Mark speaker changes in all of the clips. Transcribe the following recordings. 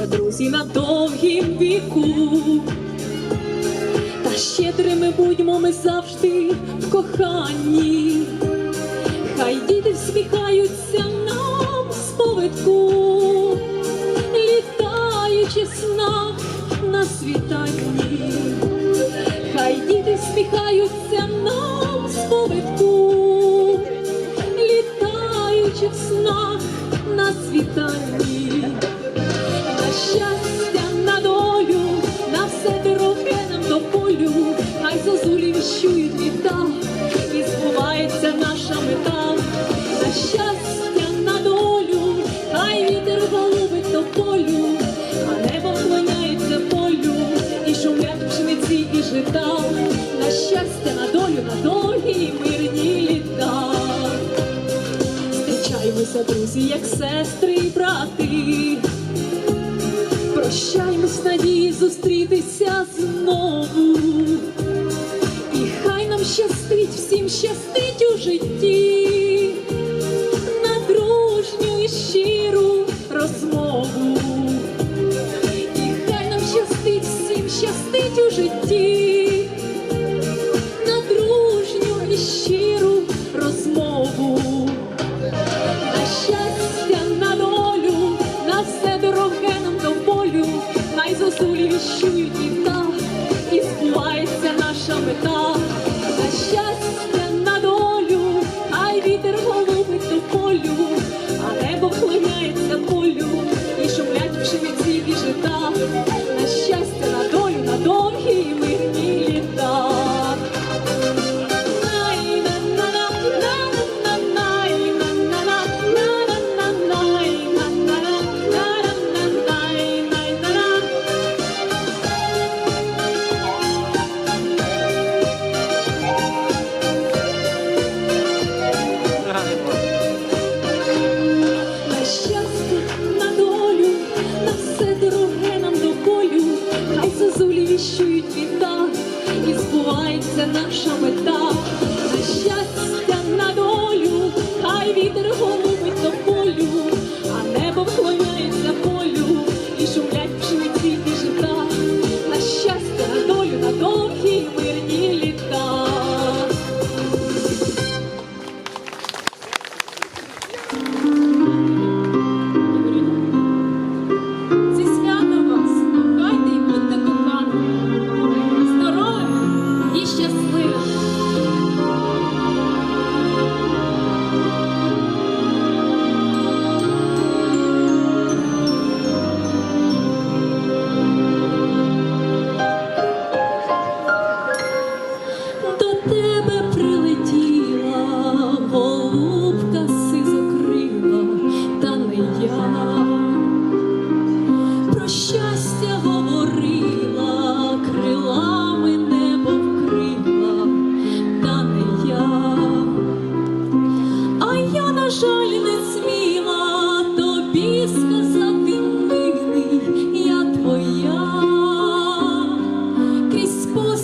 Speaker 1: Залишаться друзі на довгім віку, та щедрими будьмо ми завжди в коханні, хай діти всміхають. по друзі, як сестри і брати. Прощаємось надії зустрітися знову. І хай нам щастить, всім щастить у житті. наша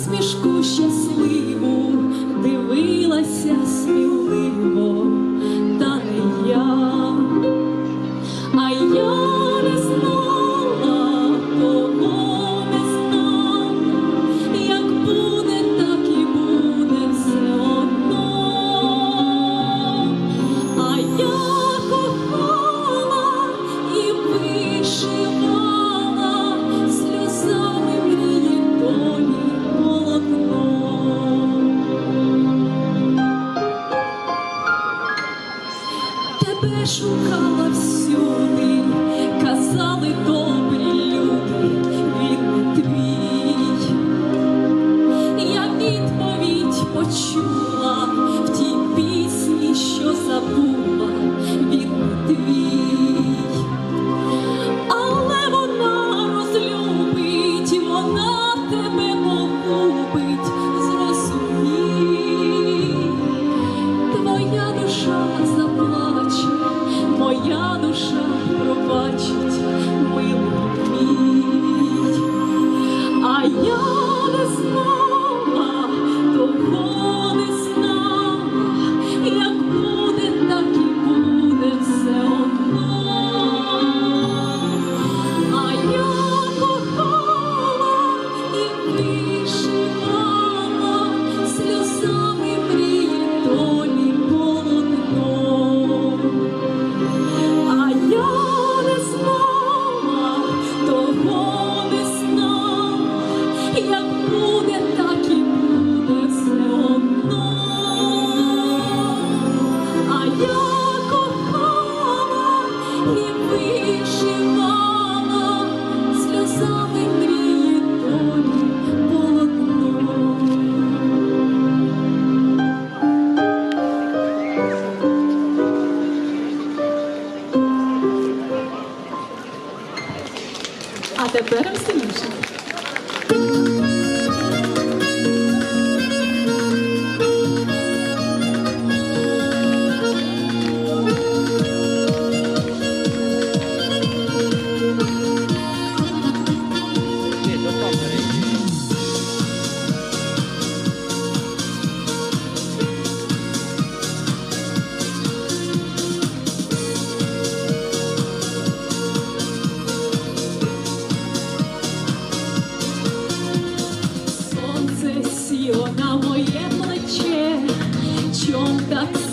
Speaker 1: смішку щасливу дивилася сміливо. шукала всюди, казали добрі люди, він твій. Я відповідь почула в тій пісні, що забула. Тепер веселіше. That's